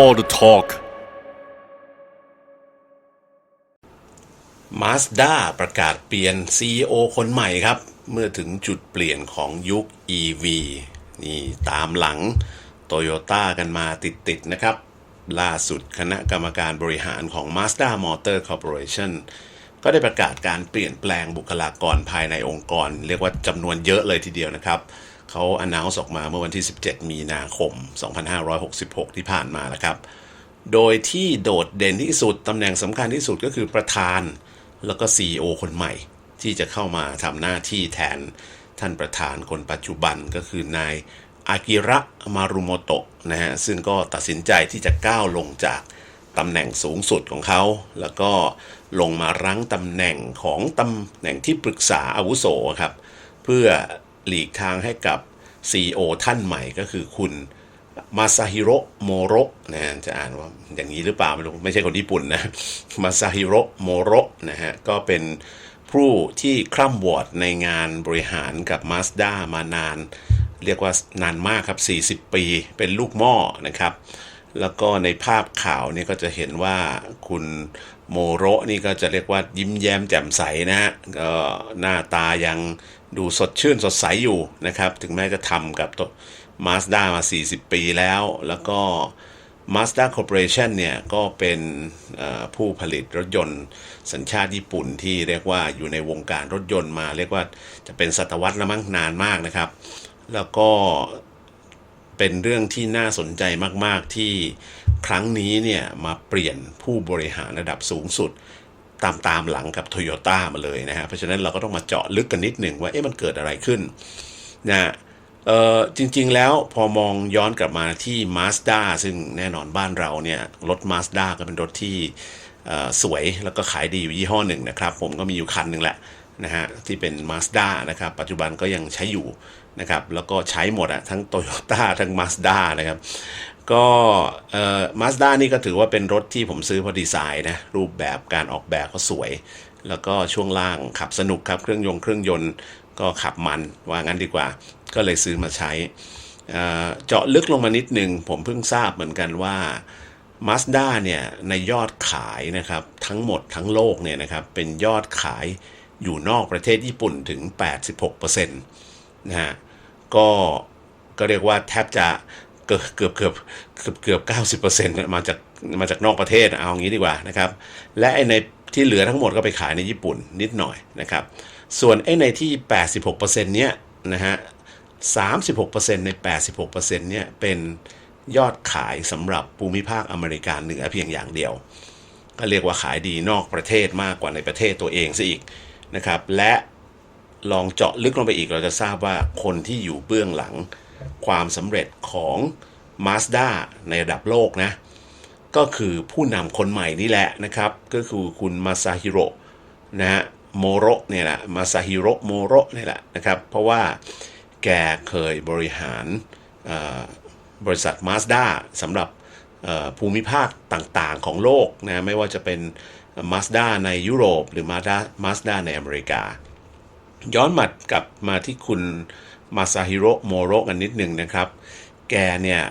all the talk. Mazda ประกาศเปลี่ยน CEO คนใหม่ครับ เมื่อถึงจุดเปลี่ยนของยุค EV นี่ตามหลัง Toyota กันมาติด ๆ นะครับ ล่าสุดคณะกรรมการบริหารของ Mazda Motor Corporation ก็ได้ประกาศการเปลี่ยนแปลงบุคลากรภายในองค์กร เรียกว่าจำนวนเยอะเลยทีเดียวนะครับ เขา announce ออกมาเมื่อวันที่ 17 มีนาคม 2566 ที่ผ่านมาแล้วครับ โดยที่โดดเด่นที่สุดตำแหน่งสำคัญที่สุดก็คือประธานแล้วก็ CEO คนใหม่ ที่จะเข้ามาทำหน้าที่แทนท่านประธานคนปัจจุบันก็คือนายอากิระมารุโมโตะนะฮะซึ่งก็ตัดสินใจที่จะก้าวลงจากตำแหน่งสูงสุดของเขา แล้วก็ลงมารั้งตำแหน่งของตำแหน่งที่ปรึกษาอาวุโสครับ เพื่อหลีกทางให้กับ CEO ท่านใหม่ก็คือคุณมาซาฮิโร่โมโรนะฮะจะอ่านว่าอย่างนี้หรือเปล่าไม่รู้ ไม่ใช่คนญี่ปุ่นนะมาซาฮิโร่โมโรนะฮะก็เป็นผู้ที่คร่ำวอดในงานบริหารกับ Mazda มานาน เรียกว่านานมากครับ 40 ปี เป็นลูกหม้อนะครับ แล้วก็ในภาพข่าวนี่ก็จะเห็นว่าคุณโมโรนี่ก็จะเรียกว่ายิ้มแย้มแจ่มใสนะฮะก็หน้าตายังดูสดชื่นสดใสอยู่นะครับ ถึงแม้จะทำกับตัว Mazda มา 40 ปีแล้ว แล้วก็ Mazda Corporation เนี่ยก็เป็นผู้ผลิตรถยนต์สัญชาติญี่ปุ่นที่เรียกว่าอยู่ในวงการรถยนต์มา เรียกว่าจะเป็นศตวรรษละมั้งนานมากนะครับ แล้วก็ เป็นเรื่องที่น่าสนใจมาก ๆ ที่ครั้งนี้เนี่ยมาเปลี่ยนผู้บริหารระดับสูงสุด ตามตามหลังกับ Toyota มาเลยนะฮะเพราะฉะนั้นเราก็ต้องมาเจาะลึกกันนิดหนึ่งว่าเอ๊ะมันเกิดอะไรขึ้นนะเออจริง ๆ แล้วพอมองย้อนกลับมาที่ Mazda ซึ่งแน่นอนบ้านเราเนี่ยรถ Mazda ก็เป็นรถที่อ่อสวยแล้วก็ขายดีอยู่ยี่ห้อหนึ่งนะครับ ผมก็มีอยู่คันหนึ่งแหละนะฮะที่เป็น Mazda นะครับ ปัจจุบันก็ยังใช้อยู่ นะครับแล้วก็ใช้หมดอะทั้ง Toyota ทั้ง Mazda นะครับก็เอ่อ Mazda นี่ก็ถือว่าเป็นรถที่ผมซื้อเพราะดีไซน์นะรูปแบบการออกแบบก็สวย แล้วก็ช่วงล่างขับสนุกครับเครื่องยนต์เครื่องยนต์ก็ขับมันว่างั้นดีกว่า ก็เลยซื้อมาใช้เอ่อเจาะลึกลงมานิดนึง ผมเพิ่งทราบเหมือนกันว่า Mazda เนี่ยในยอดขายนะครับทั้งหมดทั้งโลกเนี่ยนะครับเป็นยอดขายอยู่นอกประเทศญี่ปุ่นถึง 86%นะฮะ ก็ก็เรียกว่าแทบจะเกือบเกือบเกือบเกือบเกือบเก้าสิบเปอร์เซ็นต์มาจากมาจากนอกประเทศเอางี้ดีกว่านะครับ และไอในที่เหลือทั้งหมดก็ไปขายในญี่ปุ่นนิดหน่อยนะครับ ส่วนไอ้ในที่ 86%เนี้ยนะฮะ 36%ใน 86%เนี่ยเป็นยอดขายสำหรับภูมิภาคอเมริกาเหนือเพียงอย่างเดียว ก็เรียกว่าขายดีนอกประเทศมากกว่าในประเทศตัวเองซะอีกนะครับ และ ลองเจาะลึกลงไปอีกเราจะทราบว่าคนที่อยู่เบื้องหลังความสำเร็จของ Mazda ในระดับโลกนะ ก็คือผู้นำคนใหม่นี่แหละนะครับ ก็คือคุณมาซาฮิโรนะฮะโมโรเนี่ยแหละมาซาฮิโรโมโรเนี่ยแหละนะครับ เพราะว่าแกเคยบริหารบริษัท Mazda สำหรับภูมิภาคต่างๆของโลกนะไม่ว่าจะเป็น Mazda ในยุโรป หรือ Mazda Mazda ในอเมริกา ย้อนมากลับมาที่คุณมาซาฮิโร่โมโรกันนิดหนึ่งนะครับ แกเนี่ย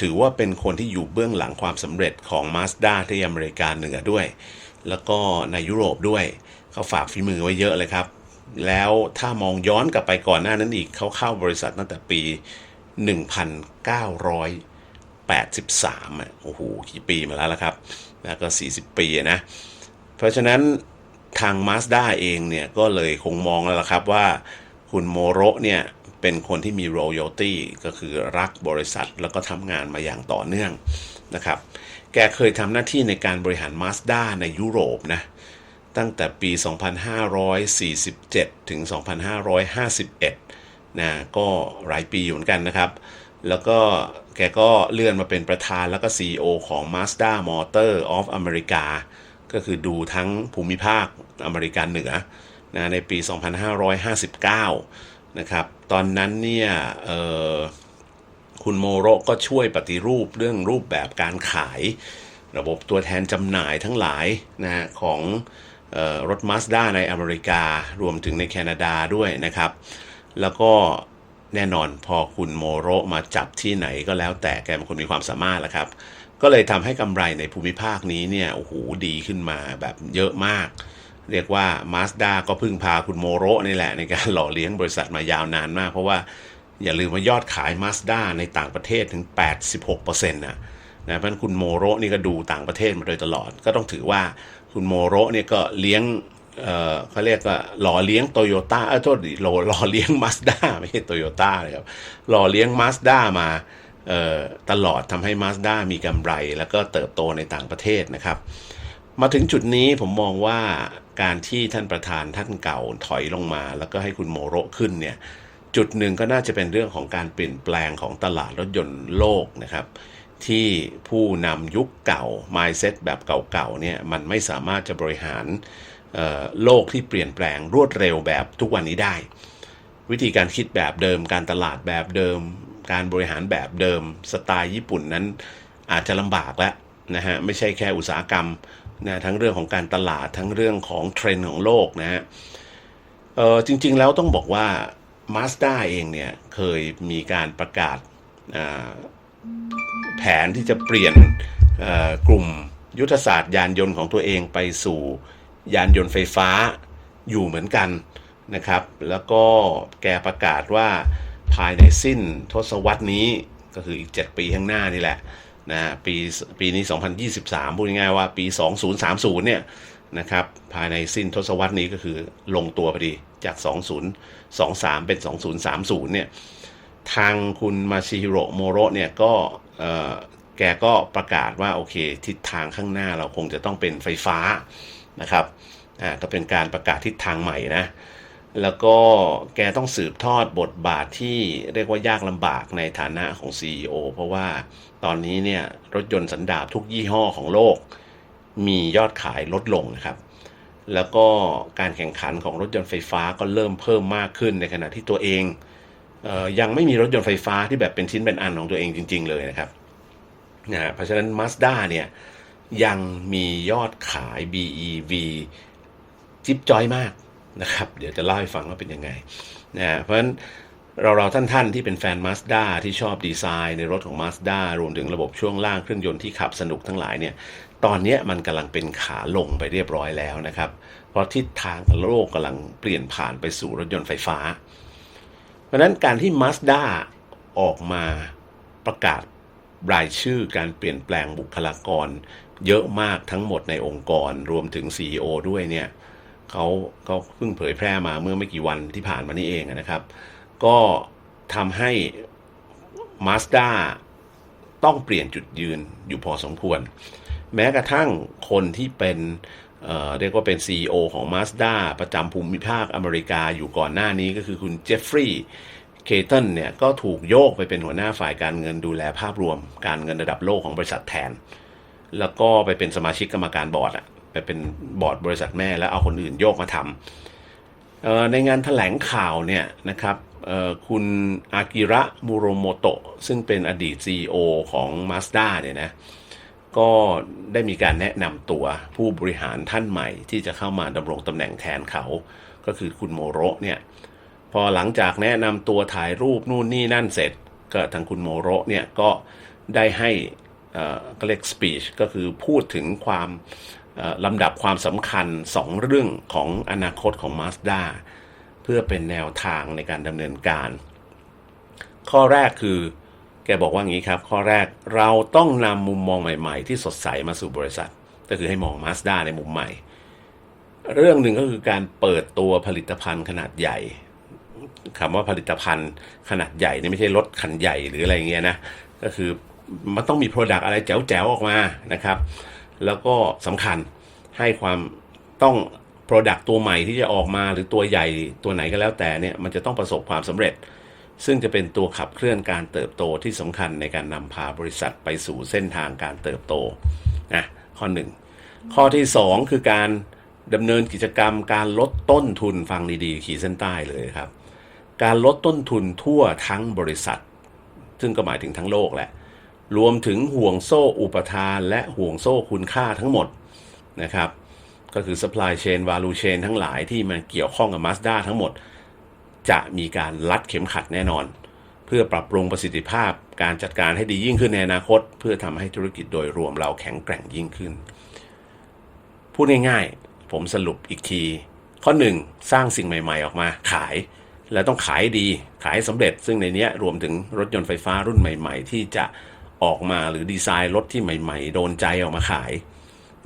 ถือว่าเป็นคนที่อยู่เบื้องหลังความสำเร็จของ Mazda ที่อเมริกาเหนือด้วย แล้วก็ในยุโรปด้วย เขาฝากฝีมือไว้เยอะเลยครับ แล้วถ้ามองย้อนกลับไปก่อนหน้านั้นอีก เขาเข้าบริษัทตั้งแต่ปี 1983อะโอ้โห กี่ปีมาแล้วล่ะครับ แล้วก็ 40 ปีนะ เพราะฉะนั้น ทาง Mazda เองเนี่ยก็เลยคงมองแล้วล่ะครับว่าคุณโมโรเนี่ยเป็นคนที่มี royalty ก็คือรักบริษัทแล้วก็ทำงานมาอย่างต่อเนื่องนะครับ แกเคยทำหน้าที่ในการบริหาร Mazda ในยุโรปนะ ตั้งแต่ปี 2547 ถึง 2551 นะ ก็หลายปีอยู่เหมือนกันนะครับ แล้วก็แกก็เลื่อนมาเป็นประธานแล้วก็ CEO ของ Mazda Motor of America ก็คือดูทั้งภูมิภาคอเมริกันเหนือนะในปี 2559 นะครับ ตอนนั้นเนี่ยคุณโมโรก็ช่วยปฏิรูปเรื่องรูปแบบการขาย ระบบตัวแทนจำหน่ายทั้งหลายนะของออรถ Mazda ในอเมริการวมถึงในแคนาดาด้วยนะครับ แล้วก็แน่นอนพอคุณโมโรมาจับที่ไหนก็แล้วแต่แกเป็นคนมีความสามารถแหละครับ ก็เลยทำให้กำไรในภูมิภาคนี้เนี่ยโอ้โหดีขึ้นมาแบบเยอะมาก เรียกว่า Mazda ก็พึ่งพาคุณโมโรนี่แหละ ในการหล่อเลี้ยงบริษัทมายาวนานมาก เพราะว่าอย่าลืมว่ายอดขาย Mazda ในต่างประเทศถึง 86%นะนะเพราะฉะนั้นคุณโมโรนี่ก็ดูต่างประเทศมาโดยตลอด ก็ต้องถือว่าคุณโมโรเนี่ยก็เลี้ยงเอ่อเขาเรียกว่าหล่อเลี้ยงโตโยต้าเออโทษดิหล่อเลี้ยงมาสด้าไม่ใช่โตโยต้าเลยครับหล่อเลี้ยงมาสด้ามา ตลอดทำให้มาสด้ามีกำไร แล้วก็เติบโตในต่างประเทศนะครับ มาถึงจุดนี้ผมมองว่าการที่ท่านประธานท่านเก่าถอยลงมา แล้วก็ให้คุณโมโรขึ้นเนี่ยจุดหนึ่งก็น่าจะเป็นเรื่องของการเปลี่ยนแปลงของตลาดรถยนต์โลกนะครับ ที่ผู้นำยุคเก่า mindset แบบเก่าๆเนี่ยมันไม่สามารถจะบริหารโลกที่เปลี่ยนแปลงรวดเร็วแบบทุกวันนี้ได้ วิธีการคิดแบบเดิมการตลาดแบบเดิม การบริหารแบบเดิมสไตล์ญี่ปุ่นนั้นอาจจะลำบากแล้วนะฮะไม่ใช่แค่อุตสาหกรรมนะทั้งเรื่องของการตลาดทั้งเรื่องของเทรนด์ของโลกนะฮะเออจริง ๆ แล้วต้องบอกว่า Mazda เองเนี่ยเคยมีการประกาศแผนที่จะเปลี่ยนกลุ่มยุทธศาสตร์ยานยนต์ของตัวเองไปสู่ยานยนต์ไฟฟ้าอยู่เหมือนกันนะครับ แล้วก็แกประกาศว่า ภายในสิ้นทศวรรษนี้ก็คืออีก 7 ปีข้างหน้านี่แหละนะปีปีนี้ 2023 พูดง่ายๆว่าปี 2030 เนี่ยนะครับภายในสิ้นทศวรรษนี้ก็คือลงตัวพอดีจาก 2023 เป็น 2030 เนี่ยทางคุณมาชิฮิโรโมโรเนี่ยก็แกก็ประกาศว่าโอเค ทิศทางข้างหน้าเราคงจะต้องเป็นไฟฟ้านะครับอ่าก็เป็นการประกาศทิศทางใหม่นะ แล้วก็แกต้องสืบทอดบทบาทที่เรียกว่ายากลำบากในฐานะของ CEO เพราะว่าตอนนี้เนี่ยรถยนต์สันดาปทุกยี่ห้อของโลก มียอดขายลดลงนะครับ แล้วก็การแข่งขันของรถยนต์ไฟฟ้าก็เริ่มเพิ่มมากขึ้นในขณะที่ตัวเองเออยังไม่มีรถยนต์ไฟฟ้าที่แบบเป็นชิ้นเป็นอันของตัวเองจริง ๆ เลยนะครับนะฮะเพราะฉะนั้น Mazda เนี่ยยังมียอดขาย BEV จิ๊บจอยมาก นะครับ เดี๋ยวจะเล่าให้ฟังว่าเป็นยังไงนะฮะเพราะฉะนั้นเราเราท่านๆที่เป็นแฟน Mazda ที่ชอบดีไซน์ในรถของ Mazda รวมถึงระบบช่วงล่างเครื่องยนต์ที่ขับสนุกทั้งหลายเนี่ยตอนนี้มันกำลังเป็นขาลงไปเรียบร้อยแล้วนะครับ เพราะทิศทางโลกกำลังเปลี่ยนผ่านไปสู่รถยนต์ไฟฟ้า เพราะฉะนั้นการที่ Mazda ออกมาประกาศรายชื่อการเปลี่ยนแปลงบุคลากร เยอะมากทั้งหมดในองค์กรรวมถึง CEO ด้วยเนี่ย เขาเขาเพิ่งเผยแพร่มาเมื่อไม่กี่วันที่ผ่านมานี่เองนะครับ ก็ทำให้ Mazda ต้องเปลี่ยนจุดยืนอยู่พอสมควร แม้กระทั่งคนที่เป็นเเรียกว่าเป็น CEO ของ Mazda ประจำภูมิภาคอเมริกาอยู่ก่อนหน้านี้ก็คือคุณเจฟฟรีย์เคตันเนี่ยก็ถูกโยกไปเป็นหัวหน้าฝ่ายการเงินดูแลภาพรวม การเงินระดับโลกของบริษัทแทน แล้วก็ไปเป็นสมาชิกกรรมการบอร์ดอะ ไปเป็นบอร์ดบริษัทแม่แล้วเอาคนอื่นโยกมาทำในงานถแถลงข่าวเนี่ยนะครับคุณอากิระมูโรโมโตะซึ่งเป็นอดีต CEO ของ Mazda เนี่ยนะก็ได้มีการแนะนำตัวผู้บริหารท่านใหม่ที่จะเข้ามาดำรงตำแหน่งแทนเขา ก็คือคุณโมโรเนี่ยพอหลังจากแนะนำตัวถ่ายรูปนู่นนี่นั่นเสร็จ ก็ทางคุณโมโรเนี่ยก็ได้ให้เอ่อก็เรียก speech ก็คือพูดถึงความ ลำดับความสำคัญสองเรื่องของอนาคตของ Mazda เพื่อเป็นแนวทางในการดำเนินการ ข้อแรกคือ แกบอกว่างี้ครับ ข้อแรกเราต้องนำมุมมองใหม่ๆ ที่สดใสมาสู่บริษัท ก็คือให้มอง Mazda ในมุมใหม่ เรื่องหนึ่งก็คือการเปิดตัวผลิตภัณฑ์ขนาดใหญ่คำว่าผลิตภัณฑ์ขนาดใหญ่นี่ไม่ใช่รถคันใหญ่หรืออะไรเงี้ยนะ ก็คือมันต้องมี Product อะไรแจ๋วๆออกมานะครับ แล้วก็สำคัญให้ความต้อง Product ตัวใหม่ที่จะออกมาหรือตัวใหญ่ตัวไหนก็แล้วแต่เนี่ยมันจะต้องประสบความสำเร็จ ซึ่งจะเป็นตัวขับเคลื่อนการเติบโตที่สำคัญในการนำพาบริษัทไปสู่เส้นทางการเติบโตนะข้อหนึ่งข้อที่สองคือการดำเนินกิจกรรมการลดต้นทุนฟังดีๆ ขีดเส้นใต้เลยครับ การลดต้นทุนทั่วทั้งบริษัท ซึ่งก็หมายถึงทั้งโลกแหละ รวมถึงห่วงโซ่อุปทานและห่วงโซ่คุณค่าทั้งหมดนะครับ ก็คือ supply chain value chain ทั้งหลายที่มันเกี่ยวข้องกับ Mazda ทั้งหมด จะมีการลัดเข็มขัดแน่นอน เพื่อปรับปรุงประสิทธิภาพการจัดการให้ดียิ่งขึ้นในอนาคต เพื่อทำให้ธุรกิจโดยรวมเราแข็งแกร่งยิ่งขึ้น พูดง่ายๆ ผมสรุปอีกที ข้อ 1 สร้างสิ่งใหม่ๆออกมาขายแล้วต้องขายดีขายสำเร็จ ซึ่งในนี้รวมถึงรถยนต์ไฟฟ้ารุ่นใหม่ ๆ ที่จะ ออกมาหรือดีไซน์รถที่ใหม่ ๆ โดนใจออกมาขาย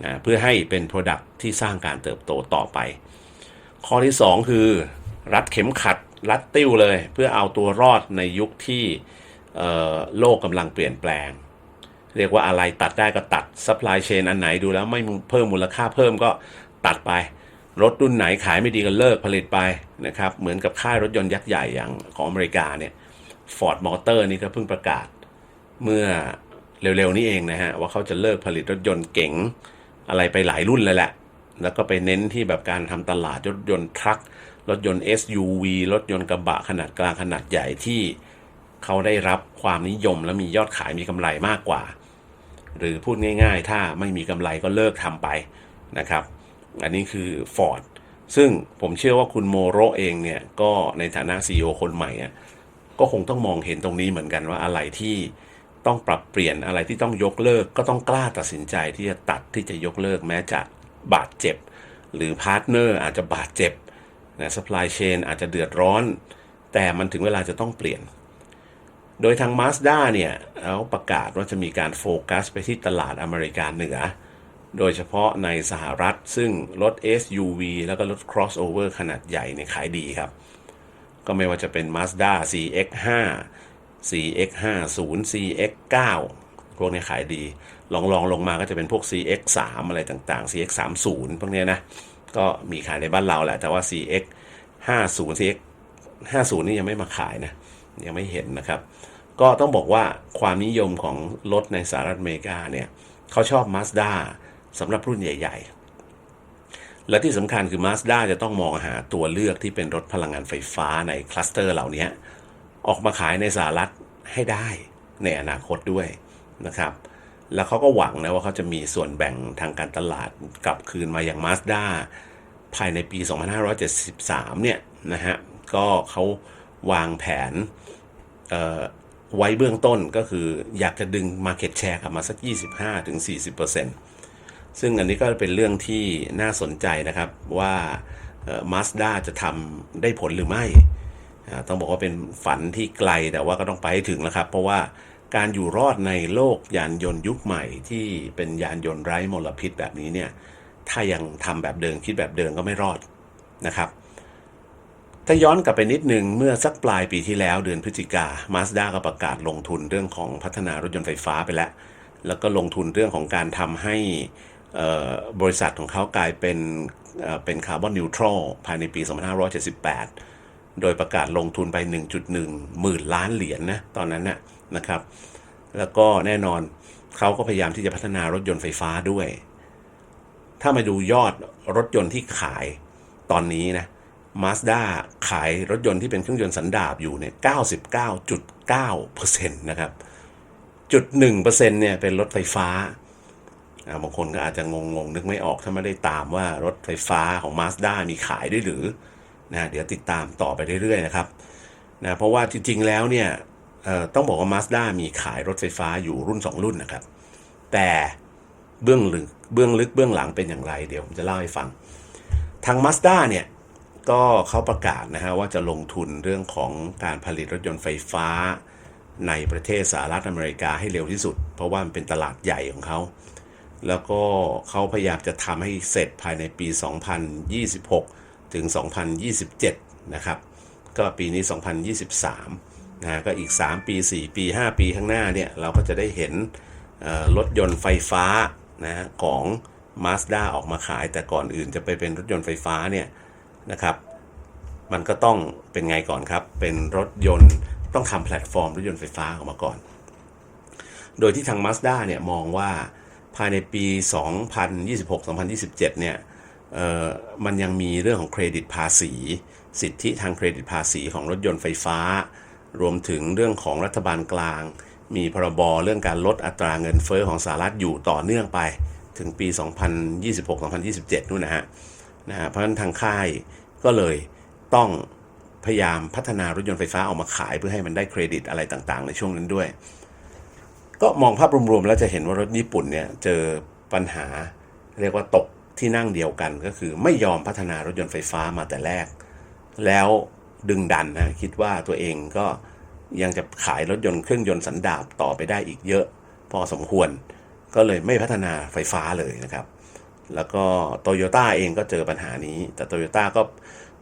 นะเพื่อให้เป็น Product ที่สร้างการเติบโตต่อไป ข้อที่ 2 คือ รัดเข็มขัด รัดติ้วเลย เพื่อเอาตัวรอดในยุคที่โลกกำลังเปลี่ยนแปลง เรียกว่าอะไรตัดได้ก็ตัดซัพพลายเชนอันไหนดูแล้วไม่เพิ่มมูลค่าเพิ่มก็ตัดไป รถรุ่นไหนขายไม่ดีก็เลิกผลิตไปนะครับเหมือนกับค่ายรถยนต์ยักษ์ใหญ่อย่างของอเมริกาเนี่ยฟอร์ดมอเตอร์นี่ก็เพิ่งประกาศ เมื่อเร็วๆนี้เองนะฮะ ว่าเขาจะเลิกผลิตรถยนต์เก๋งอะไรไปหลายรุ่นเลยแหละ แล้วก็ไปเน้นที่แบบการทำตลาดรถยนต์ทรัครถยนต์ SUV รถยนต์กระบะขนาดกลางขนาดใหญ่ที่เขาได้รับความนิยมและมียอดขายมีกำไรมากกว่า หรือพูดง่าย ๆ ถ้าไม่มีกำไรก็เลิกทำไปนะครับ อันนี้คือ Ford ซึ่งผมเชื่อว่าคุณโมโรเองเนี่ย ก็ในฐานะ CEO คนใหม่ก็คงต้องมองเห็นตรงนี้เหมือนกันว่าอะไรที่ ต้องปรับเปลี่ยนอะไรที่ต้องยกเลิก ก็ต้องกล้าตัดสินใจที่จะตัดที่จะยกเลิกแม้จะบาดเจ็บ หรือพาร์ทเนอร์อาจจะบาดเจ็บนะ supply chain อาจจะเดือดร้อน แต่มันถึงเวลาจะต้องเปลี่ยน โดยทาง Mazda เนี่ยเขาประกาศว่าจะมีการโฟกัสไปที่ตลาดอเมริกาเหนือ โดยเฉพาะในสหรัฐซึ่งรถ SUV แล้วก็รถ crossover ขนาดใหญ่เนี่ยขายดีครับ ก็ไม่ว่าจะเป็น Mazda CX5 CX50 CX9 พวกนี้ขายดีลองลองลงมาก็จะเป็นพวก CX3 อะไรต่างๆ CX30 พวกนี้นะ ก็มีขายในบ้านเราแหละ แต่ว่า CX50 CX50 นี่ยังไม่มาขายนะ ยังไม่เห็นนะครับ ก็ต้องบอกว่าความนิยมของรถในสหรัฐอเมริกาเนี่ยเขาชอบ Mazda สำหรับรุ่นใหญ่ ๆ และที่สำคัญคือ Mazda จะต้องมองหาตัวเลือกที่เป็นรถพลังงานไฟฟ้าในคลัสเตอร์เหล่านี้ ออกมาขายในสหรัฐให้ได้ในอนาคตด้วยนะครับ แล้วเขาก็หวังนะว่าเขาจะมีส่วนแบ่งทางการตลาดกลับคืนมาอย่าง Mazda ภายในปี 2573 เนี่ยนะฮะ ก็เขาวางแผนไว้เบื้องต้นก็คืออยากจะดึง Market Share กลับมาสัก 25-40%ซึ่งอันนี้ก็เป็นเรื่องที่น่าสนใจนะครับว่ามาสด้าจะทำได้ผลหรือไม่ ต้องบอกว่าเป็นฝันที่ไกลแต่ว่าก็ต้องไปให้ถึงแล้วครับ เพราะว่าการอยู่รอดในโลกยานยนต์ยุคใหม่ที่เป็นยานยนต์ไร้มลพิษแบบนี้เนี่ยถ้ายังทำแบบเดิมคิดแบบเดิมก็ไม่รอดนะครับ ถ้าย้อนกลับไปนิดนึงเมื่อสักปลายปีที่แล้วเดือนพฤศจิกา Mazda ก็ประกาศลงทุนเรื่องของพัฒนารถยนต์ไฟฟ้าไปแล้ว แล้วก็ลงทุนเรื่องของการทำให้บริษัทของเขากลายเป็นเอ่อเป็นคาร์บอนนิวทรัลภายในปี 2578 โดยประกาศลงทุนไป 1.1 หมื่นล้านเหรียญนนะตอนนั้นนะนะครับ แล้วก็แน่นอนเขาก็พยายามที่จะพัฒนารถยนต์ไฟฟ้าด้วย ถ้ามาดูยอดรถยนต์ที่ขายตอนนี้นะมาสด้าขายรถยนต์ที่เป็นเครื่องยนต์สันดาปอยู่เนี่ย 99.9%นะครับจุดหนึ่งเปอร์เซ็นเนี่ยเป็นรถไฟฟ้า บางคนก็อาจจะงงงๆนึกไม่ออกถ้าไม่ได้ตามว่ารถไฟฟ้าของ Mazda มีขายด้วยหรือ นะเดี๋ยวติดตามต่อไปเรื่อยๆนะครับนะเพราะว่าจริงๆแล้วเนี่ยต้องบอกว่า Mazda มีขายรถไฟฟ้าอยู่รุ่น 2 รุ่นนะครับ แต่เบื้องลึกเบื้องลึกเบื้องหลังเป็นอย่างไร เดี๋ยวผมจะเล่าให้ฟัง ทาง Mazda เนี่ยก็เขาประกาศนะฮะว่าจะลงทุนเรื่องของการผลิตรถยนต์ไฟฟ้าในประเทศสหรัฐอเมริกาให้เร็วที่สุด เพราะว่ามันเป็นตลาดใหญ่ของเขา แล้วก็เขาพยายามจะทำให้เสร็จภายในปี 2026 ถึง 2027 นะครับ ก็ปีนี้ 2023 นะก็อีก 3 ปี 4 ปี 5 ปีข้างหน้าเนี่ย เราก็จะได้เห็นรถยนต์ไฟฟ้านะของ Mazda ออกมาขาย แต่ก่อนอื่นจะไปเป็นรถยนต์ไฟฟ้าเนี่ยนะครับ มันก็ต้องเป็นไงก่อนครับ เป็นรถยนต์ต้องทำแพลตฟอร์มรถยนต์ไฟฟ้าออกมาก่อน โดยที่ทาง Mazda เนี่ยมองว่าภายในปี 2026-2027 เนี่ย มันยังมีเรื่องของเครดิตภาษี สิทธิทางเครดิตภาษีของรถยนต์ไฟฟ้า รวมถึงเรื่องของรัฐบาลกลาง มีพรบเรื่องการลดอัตราเงินเฟอ้อของสหรัฐอยู่ต่อเนื่องไป ถึงปี 2026-2027นู่นนะฮะนะฮะเพราะฉะนั้นทางค่ายก็เลยต้องพยายามพัฒนารถยนต์ไฟฟ้าออกมาขายเพื่อให้มันได้เครดิตอะไรต่างๆ ในช่วงนั้นด้วย ก็มองภาพรวมๆแล้วจะเห็นว่ารถญี่ปุ่นเนี่ยเจอปัญหาเรียกว่าตก ที่นั่งเดียวกันก็คือไม่ยอมพัฒนารถยนต์ไฟฟ้ามาแต่แรก แล้วดึงดันนะคิดว่าตัวเองก็ยังจะขายรถยนต์เครื่องยนต์สันดาปต่อไปได้อีกเยอะ พอสมควร ก็เลยไม่พัฒนาไฟฟ้าเลยนะครับ แล้วก็โตโยต้าเองก็เจอปัญหานี้ แต่โตโยต้าก็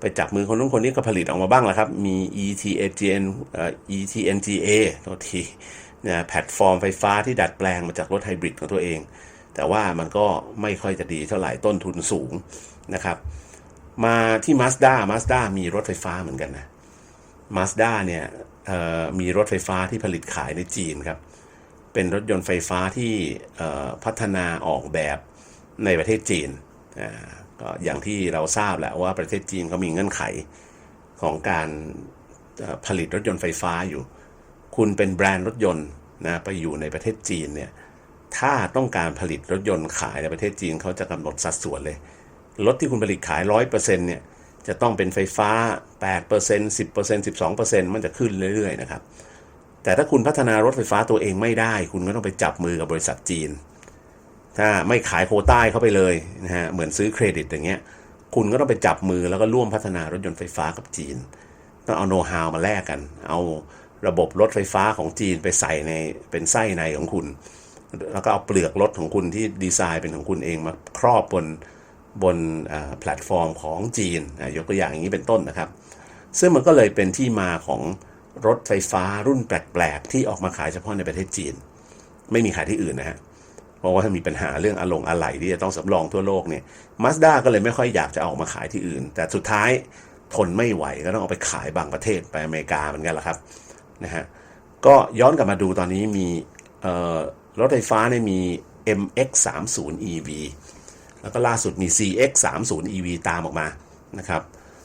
ไปจับมือคนนู้นคนนี้ก็ผลิตออกมาบ้างแล้วครับ มี ETAGN ETNGA โทษทีนะแพลตฟอร์มไฟฟ้าที่ดัดแปลงมาจากรถไฮบริดของตัวเอง แต่ว่ามันก็ไม่ค่อยจะดีเท่าไหร่ต้นทุนสูงนะครับ มาที่ Mazda Mazda มีรถไฟฟ้าเหมือนกันนะ Mazda เนี่ยมีรถไฟฟ้าที่ผลิตขายในจีนครับ เป็นรถยนต์ไฟฟ้าที่พัฒนาออกแบบในประเทศจีนอ่าก็อย่างที่เราทราบแหละว่าประเทศจีนเขามีเงื่อนไขของการผลิตรถยนต์ไฟฟ้าอยู่ คุณเป็นแบรนด์รถยนต์นะไปอยู่ในประเทศจีนเนี่ย ถ้าต้องการผลิตรถยนต์ขายในประเทศจีนเขาจะกำหนดสัดส่วนเลย รถที่คุณผลิตขาย 100%เนี่ยจะต้องเป็นไฟฟ้า 8% 10% 12%มันจะขึ้นเรื่อยๆนะครับ แต่ถ้าคุณพัฒนารถไฟฟ้าตัวเองไม่ได้ คุณก็ต้องไปจับมือกับบริษัทจีน ถ้าไม่ขายโคต้าให้าไปเลยนะฮะ เหมือนซื้อเครดิตอย่างเงี้ย คุณก็ต้องไปจับมือแล้วก็ร่วมพัฒนารถยนต์ไฟฟ้ากับจีน ต้องเอาโน้ตฮาวมาแลกกัน เอาระบบรถไฟฟ้าของจีนไปใส่ในเป็นไส้ในของคุณ แล้วก็เอาเปลือกรถของคุณที่ดีไซน์เป็นของคุณเองมาครอบบนบนแพลตฟอร์มของจีน ยกตัวอย่างอย่างนี้เป็นต้นนะครับ ซึ่งมันก็เลยเป็นที่มาของรถไฟฟ้ารุ่นแปลก ๆ ที่ออกมาขายเฉพาะในประเทศจีน ไม่มีขายที่อื่นนะฮะเพราะว่าถ้ามีปัญหาเรื่องอะลงอะไหล่ที่จะต้องสำรองทั่วโลกเนี่ยมาสด้าก็เลยไม่ค่อยอยากจะออกมาขายที่อื่น แต่สุดท้ายทนไม่ไหวก็ต้องเอาไปขายบางประเทศไปอเมริกาเหมือนกันแหละครับนะฮะก็ย้อนกลับมาดูตอนนี้มีเอ่อ รถไฟฟ้าเนี่ยมี MX30 EV แล้วก็ล่าสุดมี CX30 EV ตามออกมานะครับ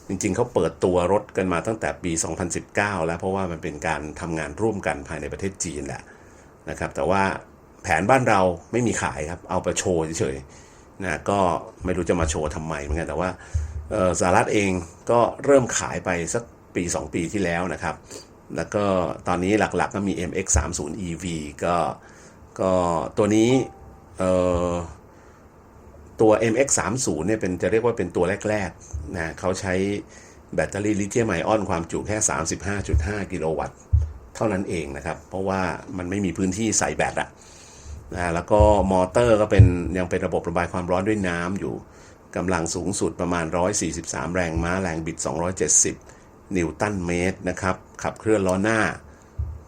จริงๆ เขาเปิดตัวรถกันมาตั้งแต่ปี 2019 แล้วเพราะว่ามันเป็นการทำงานร่วมกันภายในประเทศจีนแหละนะครับ แต่ว่าแผนบ้านเราไม่มีขายครับ เอาไปโชว์เฉยๆนะก็ไม่รู้จะมาโชว์ทำไมเหมือนกัน แต่ว่าสหรัฐเองก็เริ่มขายไปสักปี 2 ปีที่แล้วนะครับ แล้วก็ตอนนี้หลักๆก็มี MX30 EV ก็ ก็ตัวนี้ตัว MX30 เนี่ยเป็นจะเรียกว่าเป็นตัวแรกๆนะเขาใช้แบตเตอรี่ลิเธียมไอออนความจุแค่ 35.5 กิโลวัตต์ เท่านั้นเองนะครับ เพราะว่ามันไม่มีพื้นที่ใส่แบตอะนะแล้วก็มอเตอร์ก็เป็นยังเป็นระบบระบายความร้อนด้วยน้ำอยู่กำลังสูงสุดประมาณ 143 แรงม้าแรงบิด 270 นิวตันเมตรนะครับ ขับเคลื่อนล้อหน้า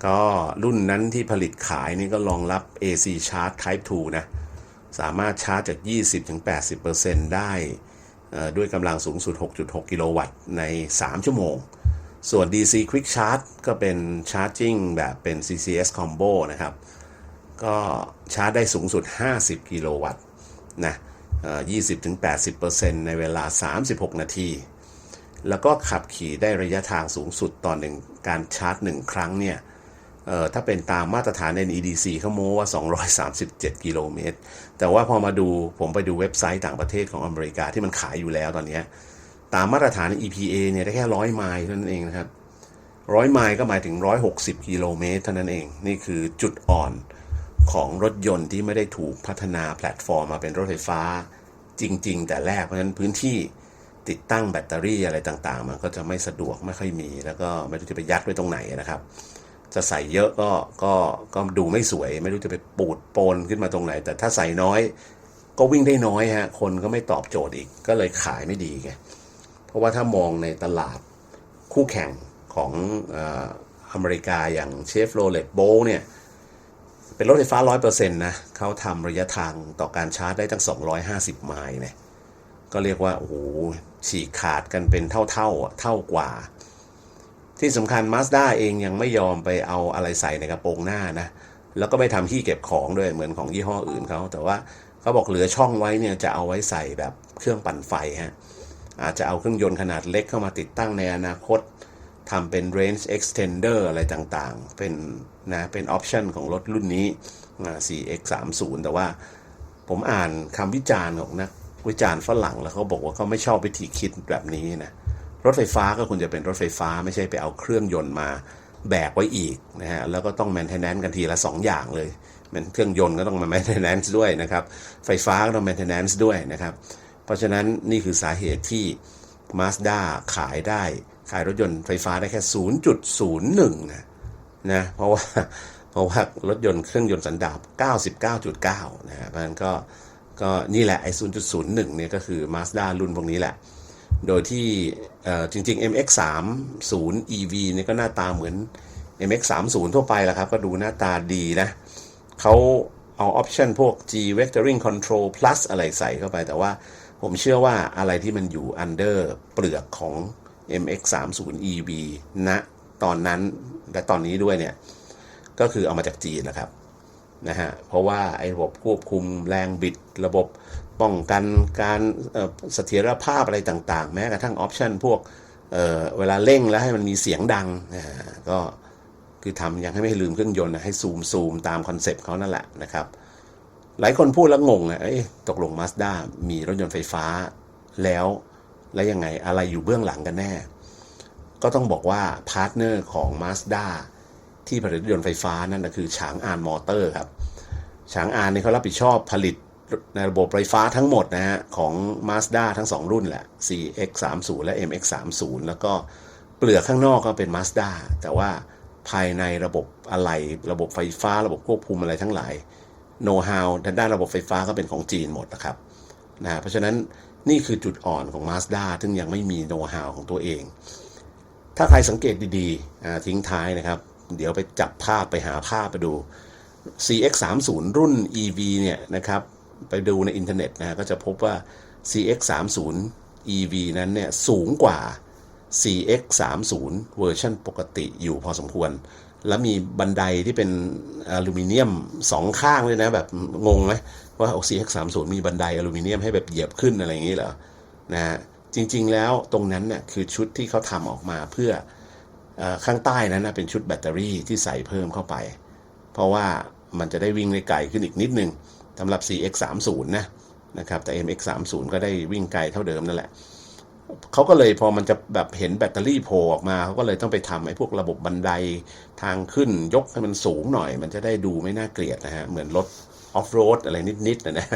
ก็รุ่นนั้นที่ผลิตขายนี่ก็รองรับ AC Charge Type 2 นะ สามารถชาร์จจาก 20-80%ได้เอ่อด้วยกำลังสูงสุด 6.6 กิโลวัตต์ใน 3 ชั่วโมง ส่วน DC Quick Charge ก็เป็น Charging แบบเป็น CCS Combo นะครับ ก็ชาร์จได้สูงสุด 50 กิโลวัตต์นะเอ่อ20-80%ในเวลา 36 นาที แล้วก็ขับขี่ได้ระยะทางสูงสุดต่อหนึ่งการชาร์จหนึ่งครั้งเนี่ย ถ้าเป็นตามมาตรฐาน NEDC เขาโม้ว่า 237 กิโลเมตร แต่ว่าพอมาดูผมไปดูเว็บไซต์ต่างประเทศของอเมริกาที่มันขายอยู่แล้วตอนเนี้ยตามมาตรฐาน EPA เนี่ยได้แค่ร้อยไมล์เท่านั้นเองนะครับร้อยไมล์ก็หมายถึง 160 กิโลเมตรเท่านั้นเอง นี่คือจุดอ่อนของรถยนต์ที่ไม่ได้ถูกพัฒนาแพลตฟอร์มมาเป็นรถไฟฟ้าจริง ๆ แต่แรกเพราะฉะนั้นพื้นที่ติดตั้งแบตเตอรี่อะไรต่างๆ มันก็จะไม่สะดวกไม่ค่อยมี แล้วก็ไม่รู้จะไปยัดไว้ตรงไหนนะครับ จะใส่เยอะก็ก็ก็ดูไม่สวย ไม่รู้จะไปปูดโปนขึ้นมาตรงไหน แต่ถ้าใส่น้อย ก็วิ่งได้น้อยฮะคนก็ไม่ตอบโจทย์อีกก็เลยขายไม่ดีไงเพราะว่าถ้ามองในตลาดคู่แข่งของอเมริกาอย่างเชฟโรเลตโบเนี่ยเป็นรถไฟฟ้า 100%นะเขาทำระยะทางต่อการชาร์จได้ตั้ง 250 ไมล์เนี่ยก็เรียกว่า โอ้โหฉีกขาดกันเป็นเท่าๆอะเท่ากว่า ที่สำคัญ Mazda เองยังไม่ยอมไปเอาอะไรใส่ในกระโปรงหน้านะ แล้วก็ไม่ทำที่เก็บของด้วยเหมือนของยี่ห้ออื่นเขาแต่ว่าเขาบอกเหลือช่องไว้เนี่ยจะเอาไว้ใส่แบบเครื่องปั่นไฟฮะอาจจะเอาเครื่องยนต์ขนาดเล็กเข้ามาติดตั้งในอนาคตทำเป็น range extender อะไรต่างๆ เป็นนะเป็นออปชันของรถรุ่นนี้ 4X30 แต่ว่าผมอ่านคำวิจารณ์ของนักวิจารณ์ฝรั่งแล้วเขาบอกว่าเขาไม่ชอบวิธีคิดแบบนี้นะเรถไฟฟ้าก็ควรจะเป็นรถไฟฟ้าไม่ใช่ไปเอาเครื่องยนต์มาแบกไว้อีกนะฮะแล้วก็ต้อง maintenance กันทีละ 2 อย่างเลยมันเครื่องยนต์ก็ต้องมา maintenance ด้วยนะครับไฟฟ้าก็ต้อง maintenance ด้วยนะครับ เพราะฉะนั้นนี่คือสาเหตุที่ Mazda ขายได้ขายรถยนต์ไฟฟ้าได้แค่ 0.01 นะนะเพราะว่าเพราะว่ารถยนต์เครื่องยนต์สันดาป99.9 นะฮะเพราะฉะนั้นก็ก็นี่แหละไอ้0.01 เนี่ยก็คือ Mazda รุ่นพวกนี้แหละ โดยที่จริง ๆ MX30 EV เนี่ยก็หน้าตาเหมือน MX30 ทั่วไปแหละครับ ก็ดูหน้าตาดีนะเขาเอาออปชันพวก G Vectoring Control Plus อะไรใส่เข้าไป แต่ว่าผมเชื่อว่าอะไรที่มันอยู่ under เปลือกของ MX30 EV ณตอนนั้นและตอนนี้ด้วยเนี่ย ก็คือเอามาจากจีนนะครับ นะฮะเพราะว่าไอ้ระบบควบคุมแรงบิด ระบบป้องกันการเสถียรภาพอะไรต่าง ๆ แม้กระทั่งออปชันพวกเเวลาเร่งแล้วให้มันมีเสียงดังนะก็คือทำยังให้ไม่ลืมเครื่องยนต์นะให้ซูมซูมตามคอนเซปต์เขานั่นแหละนะครับ หลายคนพูดแล้วงงอะเอ้ยตกลง Mazda มีรถยนต์ไฟฟ้าแล้วแล้วยังไงอะไรอยู่เบื้องหลังกันแน่ ก็ต้องบอกว่าพาร์ทเนอร์ของ Mazda ที่ผลิตรถยนต์ไฟฟ้านั่นก็คือฉางอานมอเตอร์ครับฉางอานนี่เขารับผิดชอบผลิตในระบบไฟฟ้าทั้งหมดนะฮะของ Mazda ทั้ง 2 รุ่นแหละ CX30 และ MX30 แล้วก็เปลือกข้างนอกก็เป็น Mazda แต่ว่าภายในระบบอะไรระบบไฟฟ้า ระบบควบคุมอะไรทั้งหลายโน้ตฮาวด้านระบบไฟฟ้าก็เป็นของจีนหมดนะครับนะเพราะฉะนั้นนี่คือจุดอ่อนของ Mazda ซึ่งยังไม่มีโน้ตฮาวของตัวเอง ถ้าใครสังเกตดีๆทิ้งท้ายนะครับ เดี๋ยวไปจับภาพไปหาภาพไปดู CX30 รุ่น EV เนี่ยนะครับ ไปดูในอินเทอร์เน็ตนะฮะก็จะพบว่า CX30 EV นั้นเนี่ยสูงกว่า CX30 เวอร์ชันปกติอยู่พอสมควร แล้วมีบันไดที่เป็นอลูมิเนียมสองข้างเลยนะ แบบงงไหมว่า CX30 มีบันไดอลูมิเนียมให้แบบเหยียบขึ้นอะไรอย่างนี้เหรอนะฮะจริงๆแล้วตรงนั้นเนี่ยคือชุดที่เขาทำออกมาเพื่อ ข้างใต้นั้นนะเป็นชุดแบตเตอรี่ที่ใส่เพิ่มเข้าไป เพราะว่ามันจะได้วิ่งได้ไกลขึ้นอีกนิดนึงสำหรับ CX30 นะนะครับแต่ MX30 ก็ได้วิ่งไกลเท่าเดิมนั่นแหละเขาก็เลยพอมันจะแบบเห็นแบตเตอรี่โผล่ออกมาเขาก็เลยต้องไปทำไอ้พวกระบบบันไดทางขึ้นยกให้มันสูงหน่อย มันจะได้ดูไม่น่าเกลียดนะฮะเหมือนรถ ออฟโรดอะไรนิดๆนะนะ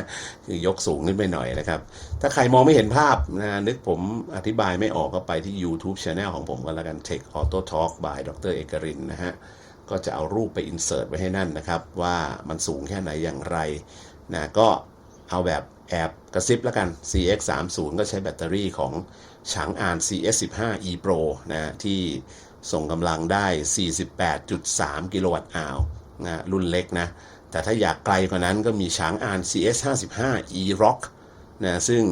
คือยกสูงขึ้นไปหน่อยนะครับ ถ้าใครมองไม่เห็นภาพนะนึกผมอธิบายไม่ออกก็ไปที่ YouTube Channel ของผมก็แล้วกัน Tech Auto Talk by ดรเอกรินนะฮะก็จะเอารูปไปอินเสิร์ตไว้ให้นั่นนะครับ ว่ามันสูงแค่ไหนอย่างไรนะก็เอาแบบแอบกระซิบแล้วกัน CX30 ก็ใช้แบตเตอรี่ของฉางอ่าน CS15e Pro นะที่ส่งกำลังได้ 48.3 กิโลวัตต์อาวนะรุ่นเล็กนะ แต่ถ้าอยากไกลกว่านั้นก็มีฉางอาน CS55e Rock นะซึ่ง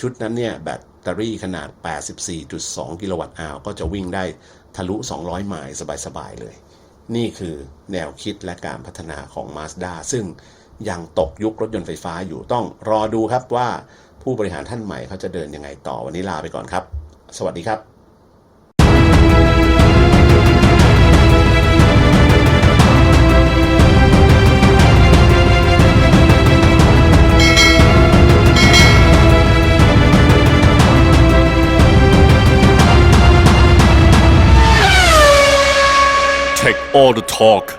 ชุดนั้นเนี่ยแบตเตอรี่ขนาด 84.2 กิโลวัตต์อาวก็จะวิ่งได้ทะลุ 200 ไมล์สบาย ๆ เลย นี่คือแนวคิดและการพัฒนาของ Mazda ซึ่งยังตกยุครถยนต์ไฟฟ้าอยู่ต้องรอดูครับว่าผู้บริหารท่านใหม่เขาจะเดินยังไงต่อวันนี้ลาไปก่อนครับ สวัสดีครับ all the talk